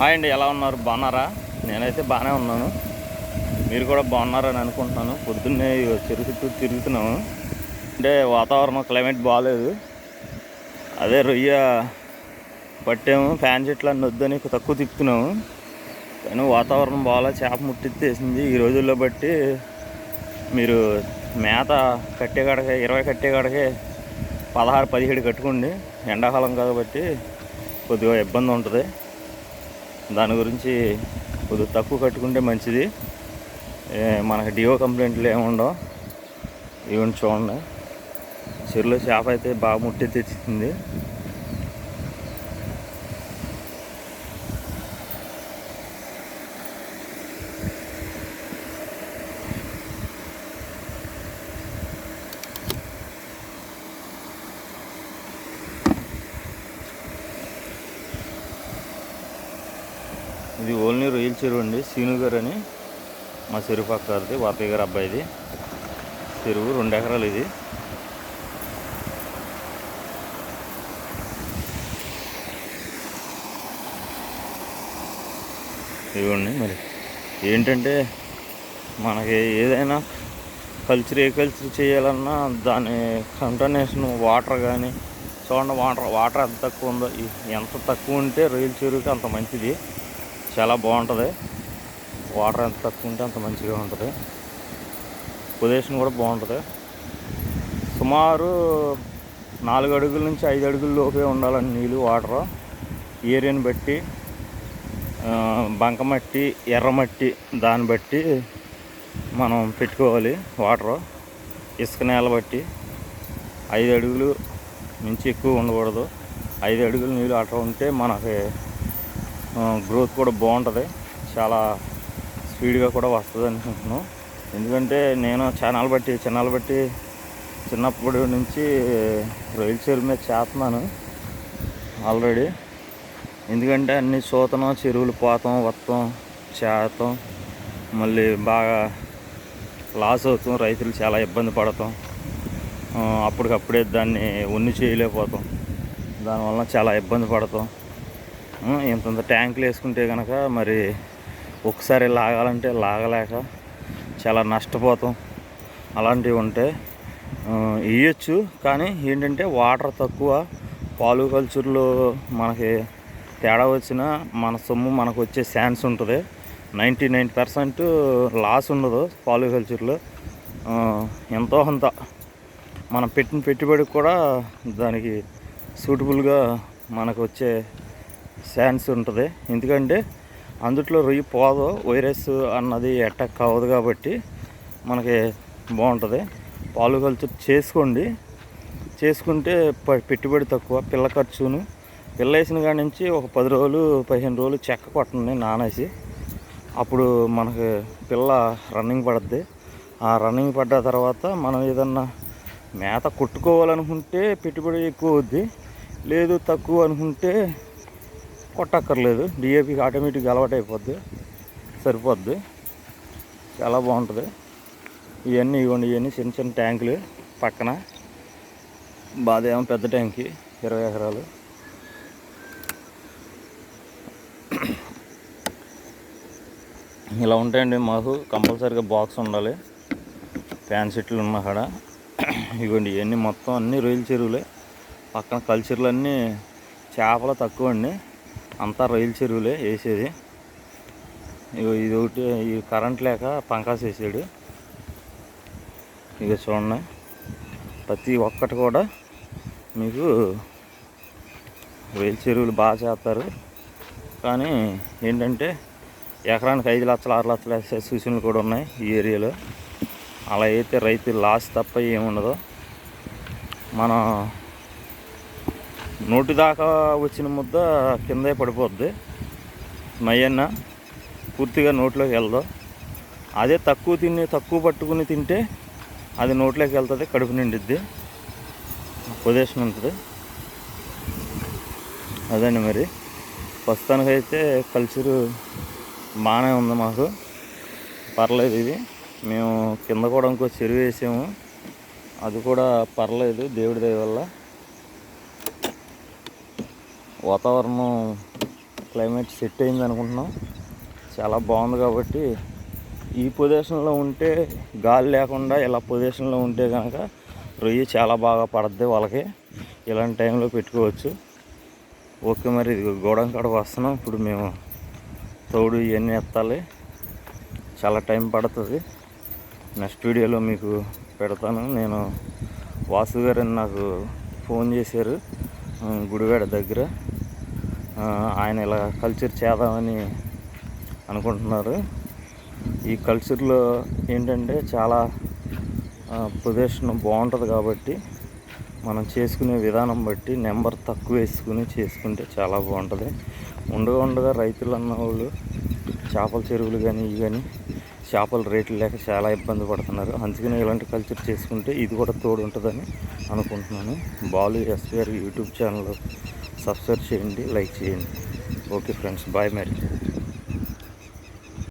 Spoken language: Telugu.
హాయ్ అండి ఎలా ఉన్నారు? బాగున్నారా? నేనైతే బాగానే ఉన్నాను. మీరు కూడా బాగున్నారని అనుకుంటున్నాను. పొద్దున్నే ఇగో చెరువు చుట్టూ తిరుగుతున్నాము. అంటే వాతావరణం క్లైమేట్ బాగాలేదు. అదే రొయ్య పట్టాము. ఫ్యాన్ చెట్లు అన్నీ వద్దని తక్కువ తిప్పుతున్నాము. కానీ వాతావరణం బాగా చేప ముట్టెత్తేసింది. ఈ రోజుల్లో బట్టి మీరు మేత కట్టే కాడకే ఇరవై కట్టే కాడకే పదహారు పదిహేడు కట్టుకోండి. ఎండాకాలం కాబట్టి కొద్దిగా ఇబ్బంది ఉంటుంది. దాని గురించి కొద్దిగా తక్కువ కట్టుకుంటే మంచిది. మనకి డిఓ కంప్లైంట్లు ఏముండవు ఇవన్నీ చూడండి. చెరువులో చేప అయితే బాగా ముట్టి తెచ్చింది ఇది ఓన్లీ రొయ్యల చెరువు అండి. సీను గారు అని మా చెరువు పక్కది వాపయ్య గారు అబ్బాయిది. చెరువు రెండు ఎకరాలు ఇది. ఇవ్వండి మరి. ఏంటంటే మనకి ఏదైనా కల్చర్ ఏ కల్చర్ చేయాలన్నా దాని కంటనేషన్ వాటర్ కానీ చూడండి వాటర్ వాటర్ ఎంత తక్కువ ఉందో ఎంత తక్కువ ఉంటే రొయ్యల చెరువుకి అంత మంచిది. చాలా బాగుంటుంది. వాటర్ ఎంత తక్కువ ఉంటే అంత మంచిగా ఉంటుంది. పొజిషన్ కూడా బాగుంటుంది. సుమారు నాలుగు అడుగుల నుంచి ఐదు అడుగుల లోపే ఉండాలని నీళ్ళు వాటర్ ఏరియాని బట్టి బంకమట్టి ఎర్రమట్టి దాన్ని బట్టి మనం పెట్టుకోవాలి వాటర్ ఇసుక నేల బట్టి ఐదు అడుగులు మించి ఎక్కువ ఉండకూడదు. ఐదు అడుగులు నీళ్ళు అట్లా ఉంటే మనకి గ్రోత్ కూడా బాగుంటుంది. చాలా స్పీడ్గా కూడా వస్తుంది అనుకుంటున్నాను. ఎందుకంటే నేను ఛానల్ బట్టి ఛానల్ బట్టి చిన్నప్పటి నుంచి రొయ్యల చెరువు మీద చేస్తున్నాను ఆల్రెడీ ఎందుకంటే అన్ని చూతనం చెరువులు పోతాం వస్తాం చేస్తాం. మళ్ళీ బాగా లాస్ అవుతాం రైతులు చాలా ఇబ్బంది పడతాం. అప్పటికప్పుడే దాన్ని ఉన్ని చేయలేకపోతాం. దానివల్ల చాలా ఇబ్బంది పడతాం. ఇంతంత ట్యాంకులు వేసుకుంటే కనుక మరి ఒకసారి లాగాలంటే లాగలేక చాలా నష్టపోతాం. అలాంటివి ఉంటే ఇయ్యచ్చు కానీ ఏంటంటే వాటర్ తక్కువ పాలు కల్చర్లో మనకి తేడా వచ్చినా మన సొమ్ము మనకు వచ్చే ఛాన్స్ ఉంటుంది. నైంటీ నైన్ పర్సెంట్ లాస్ ఉండదు పాలు కల్చర్లో. ఎంతో కొంత మనం పెట్టిన పెట్టుబడికి కూడా దానికి సూటబుల్గా మనకు వచ్చే ఛాన్స్ ఉంటుంది. ఎందుకంటే అందుట్లో రొయ్యి పోదు వైరస్ అన్నది అటాక్ అవ్వదు కాబట్టి మనకి బాగుంటుంది. పాలు కల్చర్ చేసుకోండి. చేసుకుంటే ప- పెట్టుబడి తక్కువ పిల్ల ఖర్చును. పిల్ల వేసిన కాడి నుంచి ఒక పది రోజులు పదిహేను రోజులు చెక్క కొట్టండి నానేసి. అప్పుడు మనకి పిల్ల రన్నింగ్ పడుద్ది. ఆ రన్నింగ్ పడ్డ తర్వాత మనం ఏదన్నా మేత కొట్టుకోవాలనుకుంటే పెట్టుబడి ఎక్కువ అవుద్ది. లేదు తక్కువ అనుకుంటే కొట్టక్కర్లేదు. డిఏపీకి ఆటోమేటిక్గా అలవాటు అయిపోద్ది. సరిపోద్ది. చాలా బాగుంటుంది. ఇవన్నీ ఇవ్వండి ఇవన్నీ చిన్న చిన్న ట్యాంకులు పక్కన. బాదేమో పెద్ద ట్యాంకి ఇరవై ఎకరాలు. ఇలా ఉంటాయండి మాకు. కంపల్సరీగా బాక్స్ ఉండాలి. ఫ్యాన్ సెట్లు ఉన్న కాడ ఇవ్వండి ఇవన్నీ మొత్తం అన్ని రొయ్యల చెరువులే. పక్కన కల్చర్లు అన్నీ చేపలు తక్కువ అండి అంతా రైలు చెరువులే వేసేది. ఇగో ఇది ఒకటి ఈ కరెంట్ లేక పంకాస్ వేసాడు. ఇక చూడండి. ప్రతి ఒక్కటి కూడా మీకు రైలు చెరువులు బాగా చేస్తారు. కానీ ఏంటంటే ఎకరానికి ఐదు లక్షలు ఆరు లక్షలు వేసే సూచనలు కూడా ఉన్నాయి ఈ ఏరియాలో. అలా అయితే రైతు లాస్ తప్ప ఏముండదు. మనం నోటి దాకా వచ్చిన ముద్ద కిందే పడిపోద్ది. మయన్న పూర్తిగా నోట్లోకి వెళ్దాం. అదే తక్కువ తిని తక్కువ పట్టుకుని తింటే అది నోట్లోకి వెళ్తుంది కడుపు నిండిద్ది. ఉపదేశం ఉంటుంది. అదండి మరి. ప్రస్తుతానికైతే కల్చరు బాగానే ఉంది మాకు. పర్లేదు ఇది. మేము కింద కూడా ఇంకో చెరువు వేసాము. అది కూడా పర్లేదు దేవుడి దయ వల్ల. వాతావరణం క్లైమేట్ సెట్ అయింది అనుకుంటున్నాం. చాలా బాగుంది కాబట్టి ఈ పొజిషన్లో ఉంటే గాలి లేకుండా ఇలా పొజిషన్లో ఉంటే కనుక రొయ్యి చాలా బాగా పడద్ది వాళ్ళకి. ఇలాంటి టైంలో పెట్టుకోవచ్చు. ఓకే మరి ఇది గోడం కాడకు వస్తున్నాం. ఇప్పుడు మేము తోడు ఇవన్నీ ఎత్తాలి. చాలా టైం పడుతుంది. నెక్స్ట్ వీడియోలో మీకు పెడతాను. నేను వాసు గారు నాకు ఫోన్ చేశారు గుడివాడ దగ్గర. ఆయన ఇలా కల్చర్ చేద్దామని అనుకుంటున్నారు. ఈ కల్చర్లో ఏంటంటే చాలా పొజిషన్ బాగుంటుంది కాబట్టి మనం చేసుకునే విధానం బట్టి నెంబర్ తక్కువ వేసుకుని చేసుకుంటే చాలా బాగుంటుంది. ఉండగా ఉండగా రైతులు అన్న వాళ్ళు చేపల చెరువులు కానీ ఇవి కానీ చేపల రేట్లు లేక చాలా ఇబ్బంది పడుతున్నారు. అందుకనే ఇలాంటి కల్చర్ చేసుకుంటే ఇది కూడా తోడు ఉంటుందని అనుకుంటున్నాను. Balu SPR YouTube channel subscribe చేయండి లైక్ చేయండి ఓకే ఫ్రెండ్స్ బాయ్ మరి